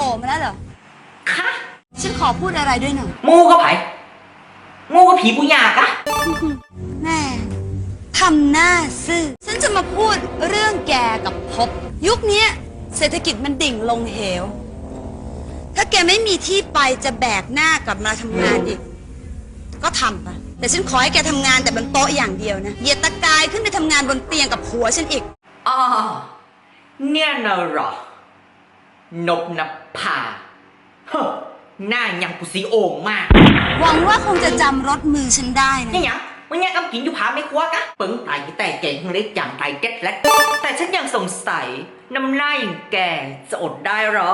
ล่มาแล้วเหรอ คะฉันขอพูดอะไรด้วยหน่อยงูก็ไผ่งูก็ผีปุยากะแม่ทำหน้าซื่อ ฉันจะมาพูดเรื่องแกกับพบ ยุคเนี้ยเศรษฐกิจมันดิ่งลงเหว ถ้าแกไม่มีที่ไปจะแบกหน้ากลับมาทำงานอีก ก็ทำไปแต่ฉันขอให้แกทำงานแต่บนโต๊ะอย่างเดียวนะอย่าตะกายขึ้นไปทำงานบนเตียงกับผัวฉันอีกอ๋อเนี่ยนะเหรอ นบนภาเฮ้อหน้ายังกุสีโอ่งมากหวังว่าคงจะจำรถมือฉันได้นะนี่ยังมึงยังกำกินอยู่ผาไม่ควักอะปึงไตแต่เก่งเล็กอย่างไตเก็ตและแต่ฉันยังสงสัยน้ำหน้าอย่างแกจะอดได้เหรอ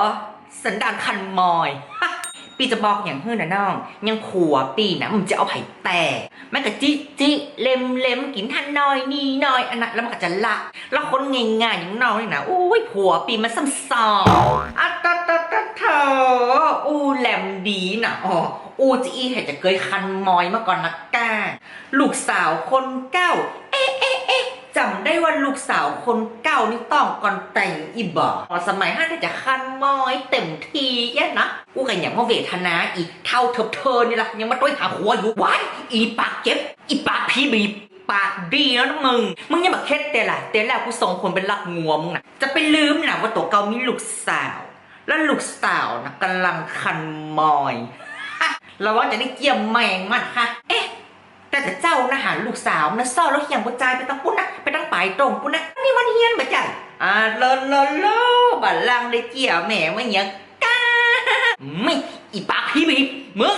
สันดานคันมอยฮะ ปีจะบอกอย่างเฮือนะน้อง ยังผัวปีนะมึงจะเอาไผ่แต่มันก็จิจิเล็มเล็มกินทันน้อยนี่น้อยอันนั้นแล้วมันก็จะละแล้วคนง่ายๆอย่างน้องนี่นะอุ้ยผัวปีมันซ้ำซ้อนอัตตะตะตะเธออู้แหลมดีนะอ๋ออู้จะอีเห็นจะเคยคันมอยมาก่อนนะก้าลูกสาวคนเก้าเอ๊ะเอ๊ะเอ๊ะจำได้ว่าลูกสาวคนเกานี่ต้องก่อนแต่งอีบ่อสมัยห้าน่าจะคันมอยเต็มทีแย่นะกูกันอย่างว่าเวทนาอีกเท่าเธอเธอนี่ละยังมาต้วยหาหัวอยู่ว้ายอีปากเจ็บอีปากพี่บีบปากดีแล้วนะมึง มึงยังมาเค็ดเตะละเตะแล้วกูส่งคนเป็นลักงัวมึงนะจะไปลืมนะว่าตัวเกามีลูกสาว แล้วลูกสาวนะกำลังคันมอยฮะเราว่าจะได้เกี่ยมแมงมันฮะเอ๊ะแต่แต่เจ้านะหาลูกสาวนะซ่อแล้วเหียงบนใจไปตั้งปุ้นนะไปตั้งปลายตรงปุ้นนะ มันเฮียนมาใจอ่าโลนเลนเลบัลลังได้เจี๋ยแหม่ไม่เงี้ยก้าไม่อีปากพี่บีมึง